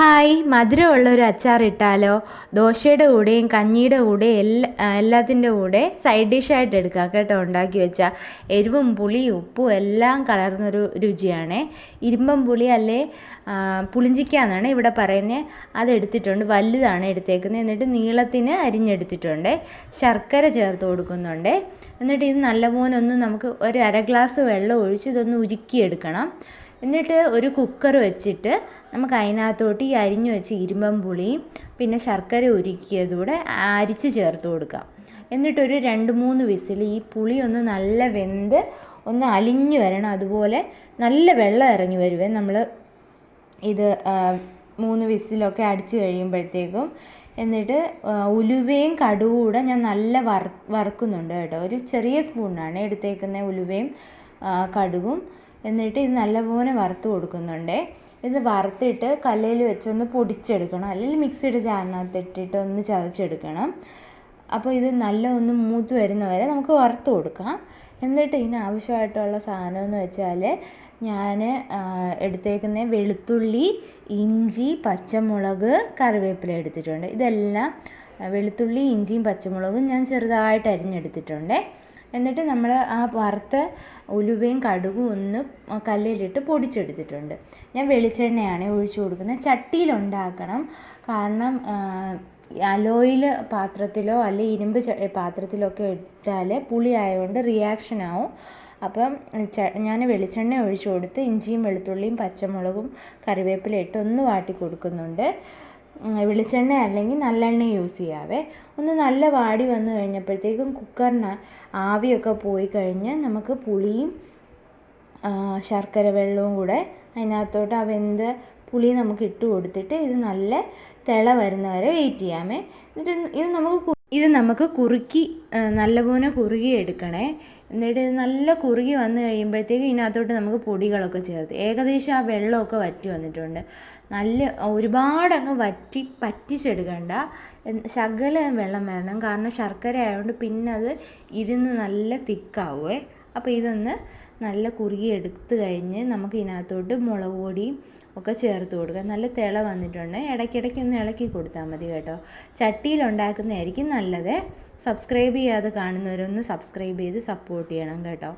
Hi മധുരമുള്ള ഒരു അച്ചാർ ഇട്ടാലോ? ദോശയുടെ കൂടെയും കഞ്ഞിയുടെ കൂടെ എല്ലാ എല്ലാത്തിന്റെ കൂടെ സൈഡ് ഡിഷായിട്ട് എടുക്കുക കേട്ടോ ഉണ്ടാക്കി വെച്ചാൽ എരിവും പുളിയും ഉപ്പും എല്ലാം കലർന്നൊരു രുചിയാണ്. ഇരുമ്പം പുളി അല്ലേ പുളിഞ്ചിക്ക എന്നാണ് ഇവിടെ പറയുന്നത് അതെടുത്തിട്ടുണ്ട് വലുതാണ് എടുത്തേക്കുന്നത്. എന്നിട്ട് നീളത്തിന് അരിഞ്ഞെടുത്തിട്ടുണ്ട്. ശർക്കര ചേർത്ത് കൊടുക്കുന്നുണ്ട്. എന്നിട്ട് ഇത് നല്ലപോലെ ഒന്ന് നമുക്ക് ഒരു അര ഗ്ലാസ് വെള്ളം ഒഴിച്ച് ഇതൊന്ന് ഉരുക്കിയെടുക്കണം. എന്നിട്ട് ഒരു കുക്കർ വെച്ചിട്ട് നമുക്ക് അതിനകത്തോട്ട് ഈ അരിഞ്ഞു വെച്ച ഇരുമ്പൻ പുളിയും പിന്നെ ശർക്കര ഉരുക്കിയതൂടെ അരിച്ച് ചേർത്ത് കൊടുക്കാം. എന്നിട്ടൊരു രണ്ട് മൂന്ന് വിസിൽ ഈ പുളി ഒന്ന് നല്ല വെന്ത് ഒന്ന് അലിഞ്ഞു വരണം. അതുപോലെ നല്ല വെള്ളം ഇറങ്ങി വരുവേ. നമ്മൾ ഇത് മൂന്ന് വിസിലൊക്കെ അടിച്ച് കഴിയുമ്പോഴത്തേക്കും എന്നിട്ട് ഉലുവയും കടുകും കൂടെ ഞാൻ നല്ല വറ വറുക്കുന്നുണ്ട് കേട്ടോ. ഒരു ചെറിയ സ്പൂണിനാണ് എടുത്തേക്കുന്ന ഉലുവയും കടുകും. എന്നിട്ട് ഇത് നല്ലപോലെ വറുത്ത് കൊടുക്കുന്നുണ്ട്. ഇത് വറുത്തിട്ട് കല്ലിൽ വെച്ചൊന്ന് പൊടിച്ചെടുക്കണം. അല്ലെങ്കിൽ മിക്സിയുടെ ജാറിനകത്ത് ഇട്ടിട്ട് ഒന്ന് ചതച്ചെടുക്കണം. അപ്പോൾ ഇത് നല്ല ഒന്ന് മൂത്ത് വരുന്ന വരെ നമുക്ക് വറുത്ത് കൊടുക്കാം. എന്നിട്ട് ഇതിന് ആവശ്യമായിട്ടുള്ള സാധനം എന്ന് വെച്ചാൽ ഞാൻ എടുത്തേക്കുന്ന വെളുത്തുള്ളി ഇഞ്ചി പച്ചമുളക് കറിവേപ്പില എടുത്തിട്ടുണ്ട്. ഇതെല്ലാം വെളുത്തുള്ളി ഇഞ്ചിയും പച്ചമുളകും ഞാൻ ചെറുതായിട്ട് അരിഞ്ഞെടുത്തിട്ടുണ്ട്. എന്നിട്ട് നമ്മൾ ആ വറുത്ത ഉലുവയും കടുകും ഒന്ന് കല്ലിലിട്ട് പൊടിച്ചെടുത്തിട്ടുണ്ട്. ഞാൻ വെളിച്ചെണ്ണയാണ് ഒഴിച്ചു കൊടുക്കുന്നത്. ചട്ടിയിലുണ്ടാക്കണം. കാരണം അലോയിൽ പാത്രത്തിലോ അല്ലെ ഇരുമ്പ് പാത്രത്തിലോ ഒക്കെ ഇട്ടാൽ പുളി ആയതുകൊണ്ട് റിയാക്ഷൻ ആവും. അപ്പം ഞാൻ വെളിച്ചെണ്ണ ഒഴിച്ചു കൊടുത്ത് ഇഞ്ചിയും വെളുത്തുള്ളിയും പച്ചമുളകും കറിവേപ്പില ഇട്ട് ഒന്ന് വാട്ടി കൊടുക്കുന്നുണ്ട്. വെളിച്ചെണ്ണ അല്ലെങ്കിൽ നല്ലെണ്ണ യൂസ് ചെയ്യാവേ. ഒന്ന് നല്ല വാടി വന്നു കഴിഞ്ഞപ്പോഴത്തേക്കും കുക്കറിന് ആവിയൊക്കെ പോയി കഴിഞ്ഞ് നമുക്ക് പുളിയും ശർക്കര വെള്ളവും കൂടെ അതിനകത്തോട്ട് ആ വെന്ത് പുളി നമുക്ക് ഇട്ട് കൊടുത്തിട്ട് ഇത് നല്ല തിള വരുന്നവരെ വെയിറ്റ് ചെയ്യാമേ. എന്നിട്ട് ഇത് നമുക്ക് ഇത് നമുക്ക് കുറുക്കി നല്ലപോലെ കുറുകി എടുക്കണേ എന്നിട്ട് നല്ല കുറുകി വന്നു കഴിയുമ്പോഴത്തേക്ക് ഇതിനകത്തോട്ട് നമുക്ക് പൊടികളൊക്കെ ചേർത്ത്. ഏകദേശം ആ വെള്ളമൊക്കെ വറ്റി വന്നിട്ടുണ്ട്. നല്ല ഒരുപാടങ്ങ് വറ്റി പറ്റിച്ചെടുക്കണ്ട. ശകല വെള്ളം വരണം. കാരണം ശർക്കര ആയതുകൊണ്ട് പിന്നെ അത് ഇരുന്ന് നല്ല തിക്കാവുമേ അപ്പോൾ ഇതൊന്ന് നല്ല കുറുകി എടുത്ത് കഴിഞ്ഞ് നമുക്ക് ഇതിനകത്തോട്ട് മുളക് പൊടിയും ഒക്കെ ചേർത്ത് കൊടുക്കുക. നല്ല തിള വന്നിട്ടുണ്ട്. ഇടയ്ക്കിടയ്ക്ക് ഒന്ന് ഇളക്കി കൊടുത്താൽ മതി കേട്ടോ. ചട്ടിയിൽ ഉണ്ടാക്കുന്നതായിരിക്കും നല്ലത്. സബ്സ്ക്രൈബ് ചെയ്യാതെ കാണുന്നവരൊന്ന് സബ്സ്ക്രൈബ് ചെയ്ത് സപ്പോർട്ട് ചെയ്യണം കേട്ടോ.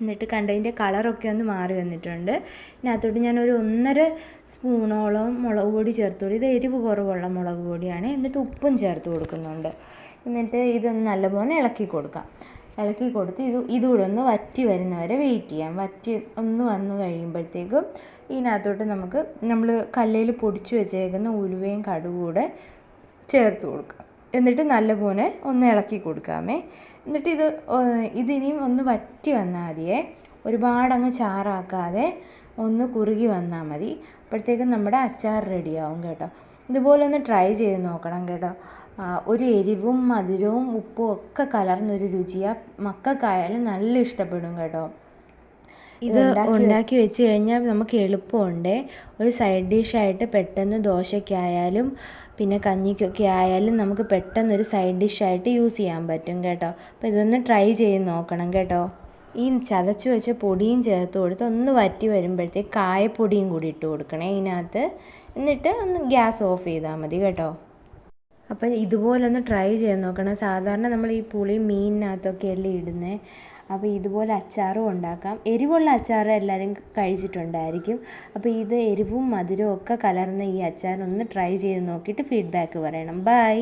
എന്നിട്ട് കണ്ടതിന്റെ കളറൊക്കെ ഒന്ന് മാറി വന്നിട്ടുണ്ട്. ഇതിനകത്തോട്ട് ഞാൻ ഒരു ഒന്നര സ്പൂണോളം മുളക് പൊടി ചേർത്ത് കൊടുക്കും ഇത് എരിവ് കുറവുള്ള മുളക് പൊടിയാണ്. എന്നിട്ട് ഉപ്പും ചേർത്ത് കൊടുക്കുന്നുണ്ട്. എന്നിട്ട് ഇതൊന്ന് നല്ലപോലെ ഇളക്കി കൊടുക്കാം. ഇളക്കി കൊടുത്ത് ഇത് ഇതുകൂടെ ഒന്ന് വറ്റി വരുന്നവരെ വെയിറ്റ് ചെയ്യാം. വറ്റി ഒന്ന് വന്നു കഴിയുമ്പോഴത്തേക്കും ഇതിനകത്തോട്ട് നമുക്ക് നമ്മൾ കല്ലിൽ പൊടിച്ചു വെച്ചേക്കുന്ന ഉലുവയും കടുകും കൂടെ ചേർത്ത് കൊടുക്കുക എന്നിട്ട് നല്ലപോലെ ഒന്ന് ഇളക്കി കൊടുക്കാമേ. എന്നിട്ട് ഇത് ഇതിനിയും ഒന്ന് വറ്റി വന്നാൽ മതിയേ. ഒരുപാടങ്ങ് ചാറാക്കാതെ ഒന്ന് കുറുകി വന്നാൽ മതി. അപ്പോഴത്തേക്കും നമ്മുടെ അച്ചാർ റെഡിയാവും കേട്ടോ. ഇതുപോലെ ഒന്ന് ട്രൈ ചെയ്ത് നോക്കണം കേട്ടോ. ഒരു എരിവും മധുരവും ഉപ്പും ഒക്കെ കലർന്നൊരു രുചിയാണ് മക്കൾക്കായാലും നല്ല ഇഷ്ടപ്പെടും കേട്ടോ. ഇത് ഉണ്ടാക്കി വെച്ച് കഴിഞ്ഞാൽ നമുക്ക് എളുപ്പമുണ്ട്. ഒരു സൈഡ് ഡിഷായിട്ട് പെട്ടെന്ന് ദോശയ്ക്കായാലും പിന്നെ കഞ്ഞിക്കൊക്കെ ആയാലും നമുക്ക് പെട്ടെന്ന് ഒരു സൈഡ് ഡിഷായിട്ട് യൂസ് ചെയ്യാൻ പറ്റും കേട്ടോ. അപ്പോൾ ഇതൊന്ന് ട്രൈ ചെയ്ത് നോക്കണം കേട്ടോ. ഈ ചതച്ചു വെച്ച പൊടിയും ചേർത്ത് കൊടുത്ത് ഒന്ന് വറ്റി വരുമ്പോഴത്തേക്ക് കായപ്പൊടിയും കൂടി ഇട്ട് കൊടുക്കണേ ഇതിനകത്ത്. എന്നിട്ട് ഒന്ന് ഗ്യാസ് ഓഫ് ചെയ്താൽ മതി കേട്ടോ. അപ്പം ഇതുപോലൊന്ന് ട്രൈ ചെയ്ത് നോക്കണം. സാധാരണ നമ്മൾ ഈ പുളി മീനിനകത്തൊക്കെ അല്ലേ ഇടുന്നത് അപ്പോൾ ഇതുപോലെ അച്ചാറും ഉണ്ടാക്കാം. എരിവുള്ള അച്ചാർ എല്ലാവരും കഴിച്ചിട്ടുണ്ടായിരിക്കും. അപ്പോൾ ഇത് എരിവും മധുരവും ഒക്കെ കലർന്ന ഈ അച്ചാർ ഒന്ന് ട്രൈ ചെയ്ത് നോക്കിയിട്ട് ഫീഡ്ബാക്ക് പറയണം. ബൈ